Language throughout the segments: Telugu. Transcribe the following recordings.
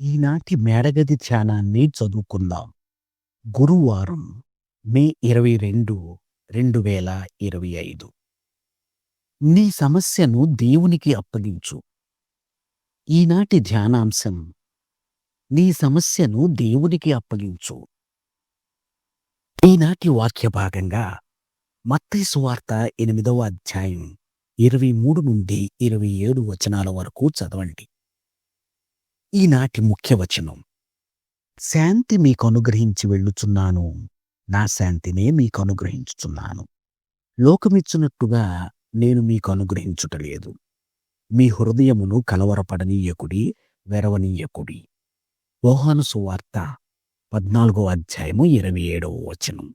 ఈనాటి మేడగది ధ్యానాన్ని చదువుకుందాం. గురువారం మే ఇరవై రెండు రెండు వేల ఇరవై ఐదు. నీ సమస్యను దేవునికి అప్పగించు. ఈనాటి ధ్యానాంశం నీ సమస్యను దేవునికి అప్పగించు. ఈనాటి వాక్య భాగంగా మత్తయి సువార్త ఎనిమిదవ అధ్యాయం ఇరవై మూడు నుండి ఇరవై ఏడు వచనాల వరకు చదవండి. ఈనాటి ముఖ్య వచనం శాంతి మీకు అనుగ్రహించి వెళ్ళుచున్నాను. నా శాంతినే మీకు అనుగ్రహించుచున్నాను లోకమిచ్చినట్టుగా నేను మీకు అనుగ్రహించుటలేదు మీ హృదయమును కలవరపడనీయకుడి వెరవనీయకుడి. యోహాను సువార్త పద్నాలుగో అధ్యాయము ఇరవై ఏడవ వచనం.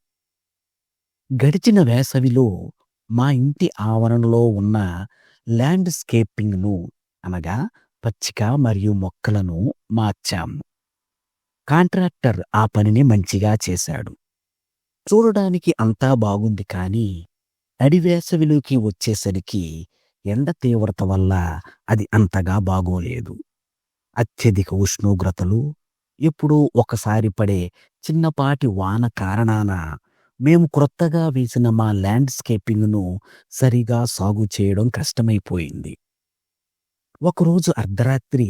గడిచిన వేసవిలో మా ఇంటి ఆవరణలో ఉన్న ల్యాండ్స్కేపింగ్ను అనగా పచ్చిక మరియు మొక్కలను మార్చాము. కాంట్రాక్టర్ ఆ పనిని మంచిగా చేశాడు. చూడడానికి అంతా బాగుంది కానీ అడివేసవిలోకి వచ్చేసరికి ఎండ తీవ్రత వల్ల అది అంతగా బాగోలేదు. అత్యధిక ఉష్ణోగ్రతలు ఎప్పుడూ ఒకసారి పడే చిన్నపాటి వాన కారణాన మేము క్రొత్తగా వేసిన మా ల్యాండ్స్కేపింగ్ను సరిగా సాగు చేయడం కష్టమైపోయింది. ఒకరోజు అర్ధరాత్రి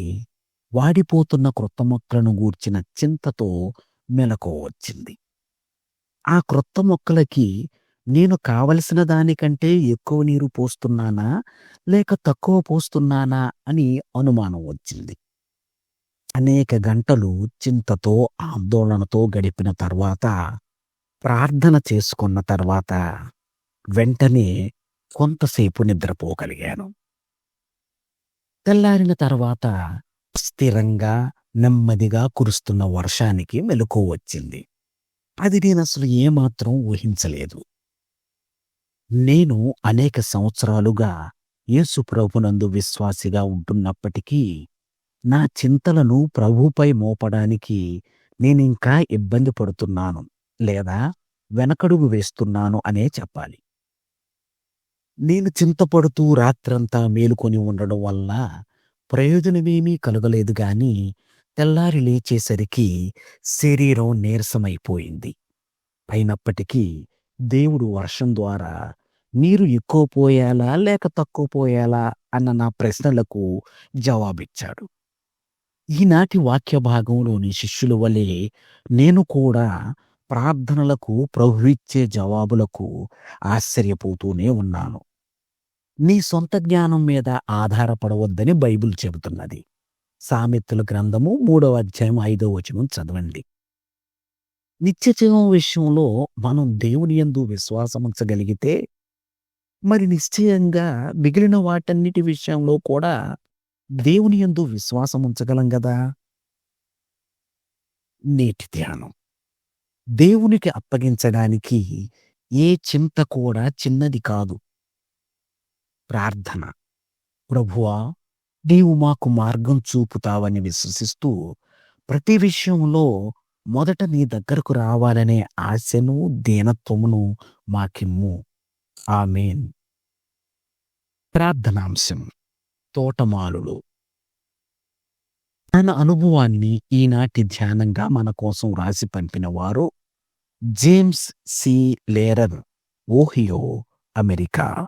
వాడిపోతున్న క్రొత్త మొక్కలను గూర్చిన చింతతో మెలకు వచ్చింది. ఆ క్రొత్త మొక్కలకి నేను కావలసిన దానికంటే ఎక్కువ నీరు పోస్తున్నానా లేక తక్కువ పోస్తున్నానా అని అనుమానం వచ్చింది. అనేక గంటలు చింతతో ఆందోళనతో గడిపిన తర్వాత ప్రార్థన చేసుకున్న తర్వాత వెంటనే కొంతసేపు నిద్రపోగలిగాను. తెల్లారిన తర్వాత స్థిరంగా నెమ్మదిగా కురుస్తున్న వర్షానికి మెలకు వచ్చింది. అది నేను అసలు ఏమాత్రం ఊహించలేదు. నేను అనేక సంవత్సరాలుగా యేసుప్రభునందు విశ్వాసిగా ఉంటున్నప్పటికీ నా చింతలను ప్రభుపై మోపడానికి నేనింకా ఇబ్బంది పడుతున్నాను లేదా వెనకడుగు వేస్తున్నాను అనే చెప్పాలి. నేను చింతపడుతూ రాత్రంతా మేలుకొని ఉండడం వల్ల ప్రయోజనమేమీ కలగలేదు గాని తెల్లారి లేచేసరికి శరీరం నీరసమైపోయింది. అయినప్పటికీ దేవుడు వర్షం ద్వారా నీరు ఎక్కువ పోయాలా లేక తక్కువ పోయాలా అన్న నా ప్రశ్నలకు జవాబిచ్చాడు. ఈనాటి వాక్య భాగంలోని శిష్యుల వలె నేను కూడా ప్రార్థనలకు ప్రభువిచ్చే జవాబులకు ఆశ్చర్యపోతూనే ఉన్నాను. నీ సొంత జ్ఞానం మీద ఆధారపడవద్దని బైబిల్ చెబుతున్నది. సామెతల గ్రంథము మూడవ అధ్యాయం ఐదవ వచనం చదవండి. నిత్యజీవం విషయంలో మనం దేవుని యందు విశ్వాసముంచగలిగితే మరి నిశ్చయంగా మిగిలిన వాటన్నిటి విషయంలో కూడా దేవుని యందు విశ్వాసం ఉంచగలం నేటి ధ్యానం. దేవునికి అప్పగించడానికి ఏ చింత కూడా చిన్నది కాదు. ప్రార్థన. ప్రభువా నీవు మాకు మార్గం చూపుతావని విశ్వసిస్తూ ప్రతి విషయంలో మొదట నీ దగ్గరకు రావాలనే ఆశను దీనత్వమును మాకిమ్ము. ఆమెన్. ప్రార్థనాంశం. తోటమాలులు. తన అనుభవాన్ని ఈనాటి ధ్యానంగా మన కోసం రాసి పంపిన వారు James C. Lehrer Ohio America.